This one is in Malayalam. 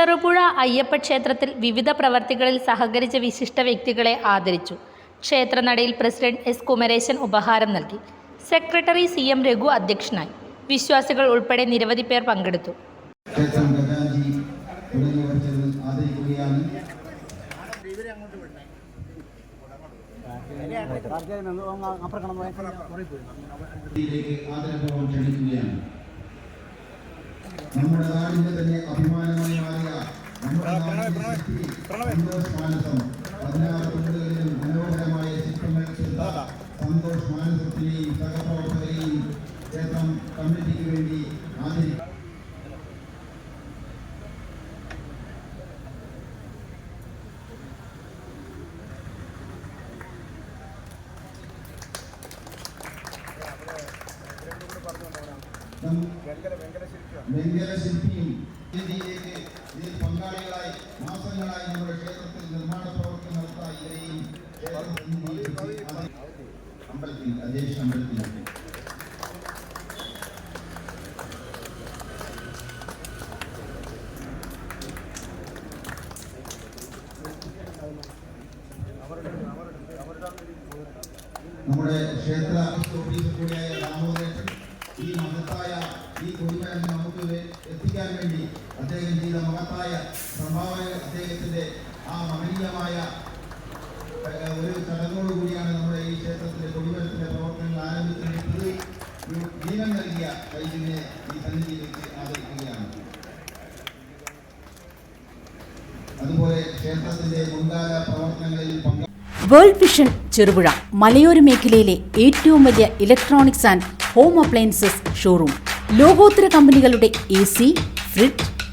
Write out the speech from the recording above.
ചെറുപുഴ അയ്യപ്പ ക്ഷേത്രത്തിൽ വിവിധ പ്രവർത്തികളിൽ സഹകരിച്ച വിശിഷ്ട വ്യക്തികളെ ആദരിച്ചു. ക്ഷേത്രനടയിൽ പ്രസിഡന്റ് എസ് കുമരേശൻ ഉപഹാരം നൽകി. സെക്രട്ടറി സി എം രഘു അധ്യക്ഷനായി. വിശ്വാസികൾ ഉൾപ്പെടെ നിരവധി പേർ പങ്കെടുത്തു. നമ്മുടെ നാടിന്റെ തന്നെ അഭിമാനമായി മനോഹരമായ ചിത്രങ്ങൾ ചെയ്ത സന്തോഷ് മാനസത്തിനെയും സഹപ്രവർത്തകരെയും ക്ഷേത്രം കമ്മിറ്റിക്ക് വേണ്ടി ആദരിക്കും ശില്പിയും ഇതിലേക്ക് ഇതിൽ പങ്കാളികളായി മാസങ്ങളായി നമ്മുടെ ക്ഷേത്രത്തിൽ നിർമ്മാണ പ്രവർത്തനം നടത്താൻ ഇവരെയും അമ്പലത്തിൽ അധ്യക്ഷ അമ്പലത്തിൽ. നമ്മുടെ ക്ഷേത്ര ഓഫീസർ കൂടിയായ ദാമോദരൻ ഈ മഹത്തായ ചെയ്ത മഹത്തായ സംഭാവന അദ്ദേഹത്തിന്റെ ആ മഹനീയമായ ഏഹ്, ഒരു ചടങ്ങോട് കൂടിയാണ് നമ്മുടെ ഈ ക്ഷേത്രത്തിലെ കൊടിമരത്തിന്റെ പ്രവർത്തനങ്ങൾ ആരംഭിക്കുന്നത്. ജീവൻ നൽകിയ വൈദ്യനെ ഈ സന്നിധിയിലേക്ക് ആദരിക്കുകയാണ്. അതുപോലെ ക്ഷേത്രത്തിന്റെ മുൻകാല പ്രവർത്തനങ്ങളിൽ പങ്ക വേൾഡ് വിഷൻ ചെറുപുഴ മലയോര മേഖലയിലെ ഏറ്റവും വലിയ electronics and home appliances showroom. ലോകോത്തര കമ്പനികളുടെ A C fridge